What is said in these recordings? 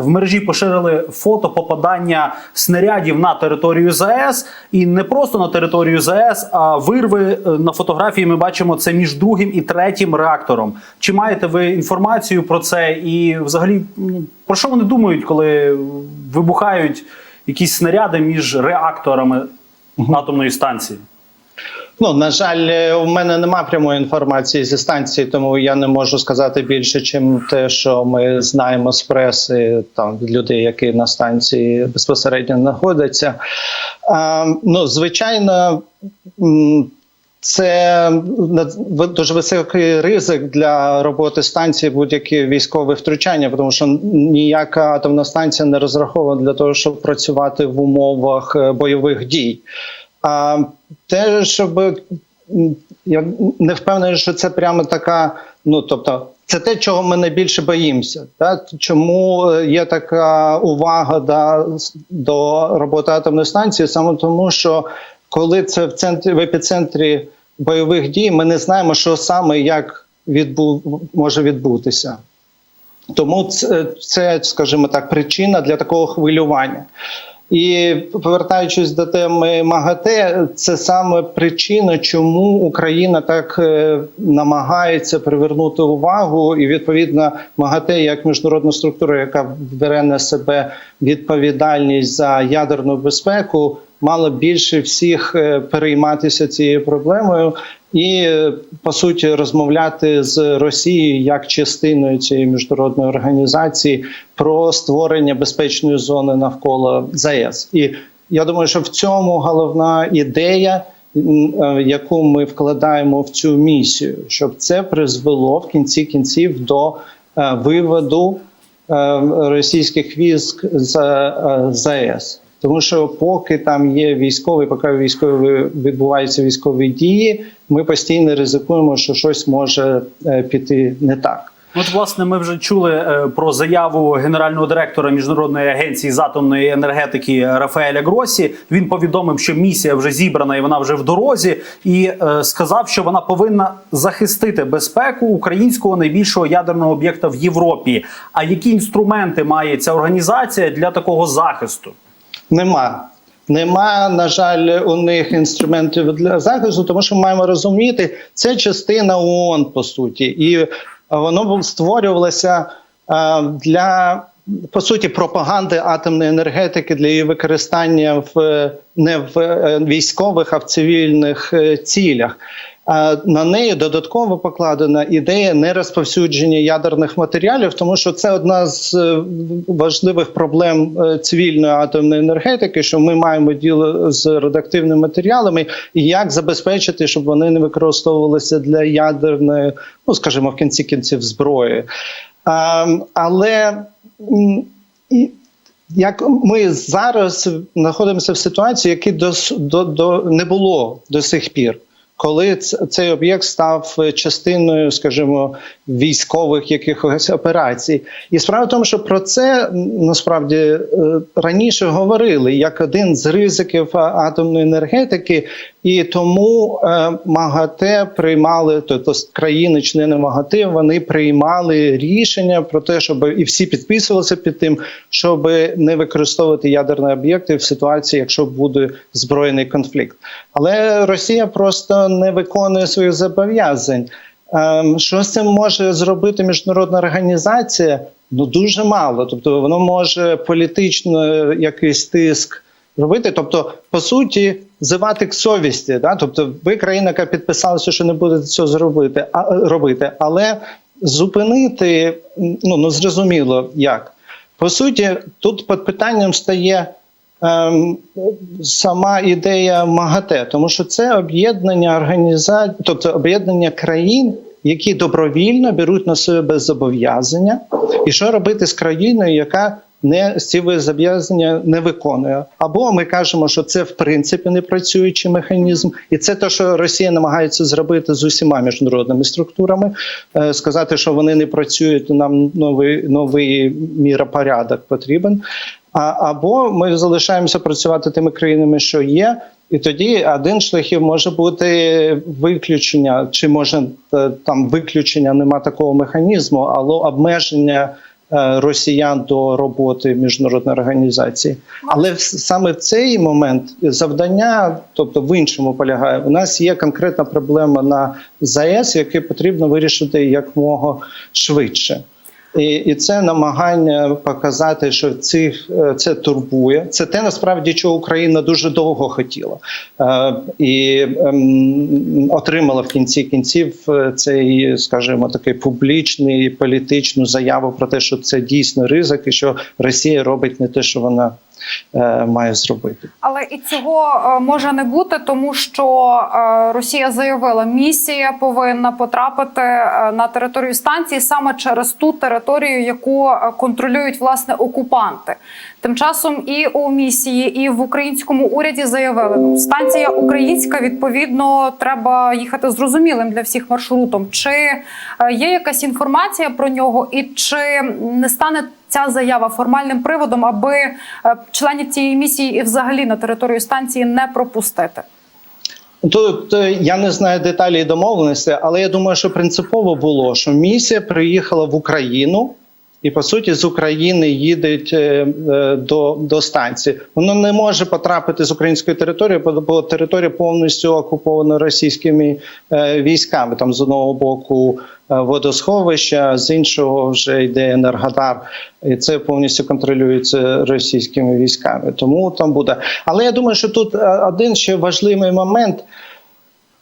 в мережі поширили фото попадання снарядів на територію ЗАЕС, і не просто на територію ЗАЕС, а вирви е, на фотографії. Ми бачимо це між другим і третім реактором. Чи маєте ви інформацію про це? І, взагалі, про що вони думають, коли вибухають якісь снаряди між реакторами атомної станції? Ну на жаль, е, у мене нема прямої інформації зі станції, тому я не можу сказати більше, чим те, що ми знаємо з преси там людей, які на станції безпосередньо знаходяться. А, ну, звичайно. Це дуже високий ризик для роботи станції будь-які військові втручання, тому що ніяка атомна станція не розрахована для того, щоб працювати в умовах е, бойових дій. А те, щоб я не впевнений, що це прямо така. Ну тобто, це те, чого ми найбільше боїмося. Так? Чому е, є така увага да, до роботи атомної станції? Саме тому, що коли це в центрі в епіцентрі бойових дій, ми не знаємо, що саме як відбу, може відбутися. Тому це, це, скажімо так, причина для такого хвилювання. І повертаючись до теми МАГАТЕ, це саме причина, чому Україна так е, намагається привернути увагу, і відповідно МАГАТЕ як міжнародна структура, яка бере на себе відповідальність за ядерну безпеку, мала більше всіх е, перейматися цією проблемою і е, по суті розмовляти з Росією як частиною цієї міжнародної організації про створення безпечної зони навколо ЗАЕС. І я думаю, що в цьому головна ідея, е, яку ми вкладаємо в цю місію, щоб це призвело в кінці кінців до виводу російських військ з ЗАЕС. Тому що поки там є військові, поки військові відбуваються військові дії, ми постійно ризикуємо, що щось може е, піти не так. От, власне, ми вже чули е, про заяву генерального директора міжнародної агенції з атомної енергетики Рафаеля Гросі. Він повідомив, що місія вже зібрана і вона вже в дорозі, і е, сказав, що вона повинна захистити безпеку українського найбільшого ядерного об'єкта в Європі. А які інструменти має ця організація для такого захисту? Нема. Нема, на жаль, у них інструментів для захисту, тому що ми маємо розуміти, це частина ООН, по суті, і е, воно створювалося е, для по суті пропаганди атомної енергетики для її використання в не в е, військових, а в цивільних цілях. На неї додатково покладена ідея нерозповсюдження ядерних матеріалів, тому що це одна з е, важливих проблем е, цивільної атомної енергетики, що ми маємо діло з радіоактивними матеріалами, і як забезпечити, щоб вони не використовувалися для ядерної, ну скажімо, в кінці кінців зброї. Але як ми зараз знаходимося в ситуації, які до, до, до не було до сих пір. Коли цей об'єкт став е, частиною, скажімо, військових якихось операцій, і справа в тому, що про це насправді е, раніше говорили як один з ризиків атомної енергетики, і тому е, МАГАТЕ приймали, тобто країни-члени МАГАТЕ, вони приймали рішення про те, щоб і всі підписувалися під тим, щоб не використовувати ядерні об'єкти в ситуації, якщо буде збройний конфлікт. Але Росія просто не виконує своїх зобов'язань. Ем, Що з цим може зробити міжнародна організація? Ну дуже мало. Тобто, воно може політично якийсь тиск робити. Тобто, по суті, зивати к совісті. Да? Тобто, ви країна, яка підписалася, що не будете цього зробити, а робити, але зупинити ну, ну зрозуміло як. По суті, тут під питанням стає сама ідея МАГАТЕ, тому що це об'єднання організацій, тобто об'єднання країн, які добровільно беруть на себе зобов'язання, і що робити з країною, яка не ці зобов'язання не виконує. Або ми кажемо, що це в принципі не працюючий механізм, і це те, що Росія намагається зробити з усіма міжнародними структурами, е, сказати, що вони не працюють. Нам новий новий міропорядок потрібен. А або ми залишаємося працювати тими країнами, що є. І тоді один шляхів може бути виключення, чи може е, там виключення нема такого механізму, але обмеження е, росіян до роботи міжнародної організації. Але саме в цей момент завдання, тобто в іншому полягає, у нас є конкретна проблема на ЗАЕС, яку потрібно вирішити якмога швидше. І, і це намагання показати, що цих, е, це турбує. Це те насправді, чого Україна дуже довго хотіла, е, і ем, отримала в кінці кінців е, цей, скажімо, такий публічний політичну заяву про те, що це дійсно ризик, і що Росія робить не те, що вона е, має зробити. Але і цього е, може не бути, тому що е, Росія заявила, місія повинна потрапити е, на територію станції саме через ту територію, яку е, контролюють власне окупанти. Тим часом і у місії, і в українському уряді заявили, ну станція українська, відповідно, треба їхати зрозумілим для всіх маршрутом. Чи е, є якась інформація про нього, і чи не стане ця заява формальним приводом, аби е, членів цієї місії і взагалі на територію станції не пропустити? Тут е, я не знаю деталі домовленості, але я думаю, що принципово було, що місія приїхала в Україну. І по суті з України їде е, до, до станції. Воно не може потрапити з української території, бо, територія повністю окупована російськими військами. Там з одного боку водосховища, з іншого вже йде енергодар, і це повністю контролюється російськими військами. Тому там буде. Але я думаю, що тут е, один ще важливий момент.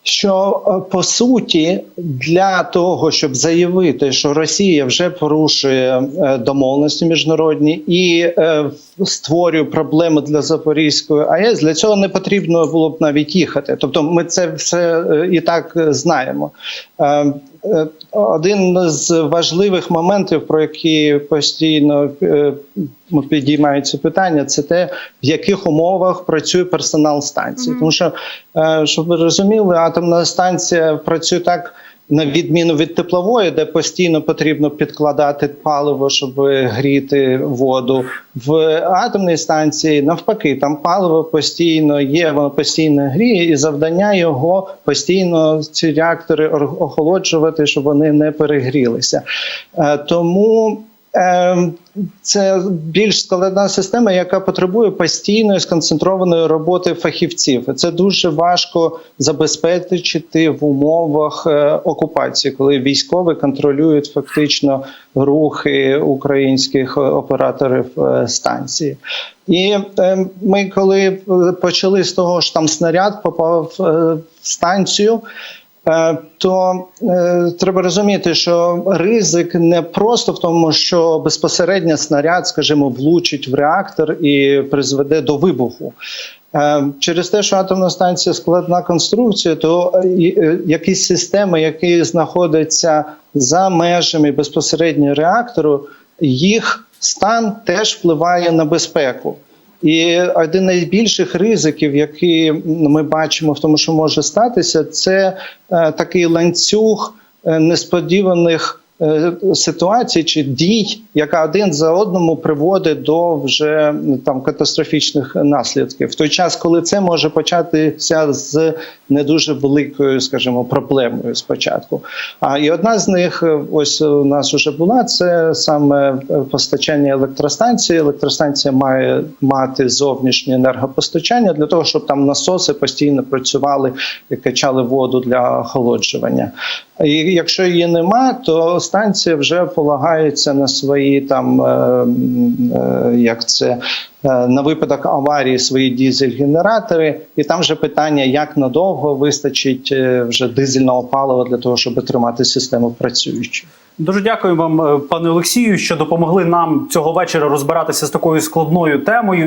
Що е, по суті для того, щоб заявити, що Росія вже порушує е, домовленості міжнародні і е, створює проблеми для Запорізької АЕС, для цього не потрібно було б навіть їхати. Тобто, ми це все е, і так е, знаємо. Е, Один з важливих моментів, про які постійно е, підіймаються питання, це те, в яких умовах працює персонал станції. Тому що, е, щоб ви розуміли, атомна станція працює так. На відміну від теплової, де постійно потрібно підкладати паливо, щоб гріти воду, в атомній станції навпаки, там паливо постійно є, воно постійно гріє, і завдання його постійно ці реактори ор- охолоджувати, щоб вони не перегрілися. Е, Тому Це більш складна система, яка потребує постійної сконцентрованої роботи фахівців. Це дуже важко забезпечити в умовах е, окупації, коли військові контролюють фактично рухи українських операторів е, станції. І е, ми, коли е, почали з того, що там снаряд попав в станцію. Е, То е, треба розуміти, що ризик не просто в тому, що безпосередньо снаряд, скажімо, влучить в реактор і призведе до вибуху. Е, Через те, що атомна станція складна конструкція, то якісь системи, які знаходяться за межами безпосередньо реактору, їх стан теж впливає на безпеку. І один з найбільших ризиків, які ми бачимо в тому, що може статися, це е, такий ланцюг е, несподіваних ситуацій чи дій, яка один за одному приводить до вже там катастрофічних наслідків. В той час, коли це може початися з не дуже великою, скажімо, проблемою спочатку. А і одна з них, е, ось у нас вже була, це саме е, постачання електростанції. Електростанція має мати зовнішнє енергопостачання для того, щоб там насоси постійно працювали і качали воду для охолоджування. І якщо її нема, то станція вже полагається на свої там, е, е, як це. е, На випадок аварії свої дизель-генератори, і там вже питання, як надовго вистачить вже дизельного палива для того, щоб тримати систему працюючою. Дуже дякую вам, пане Олексію, що допомогли нам цього вечора розбиратися з такою складною темою.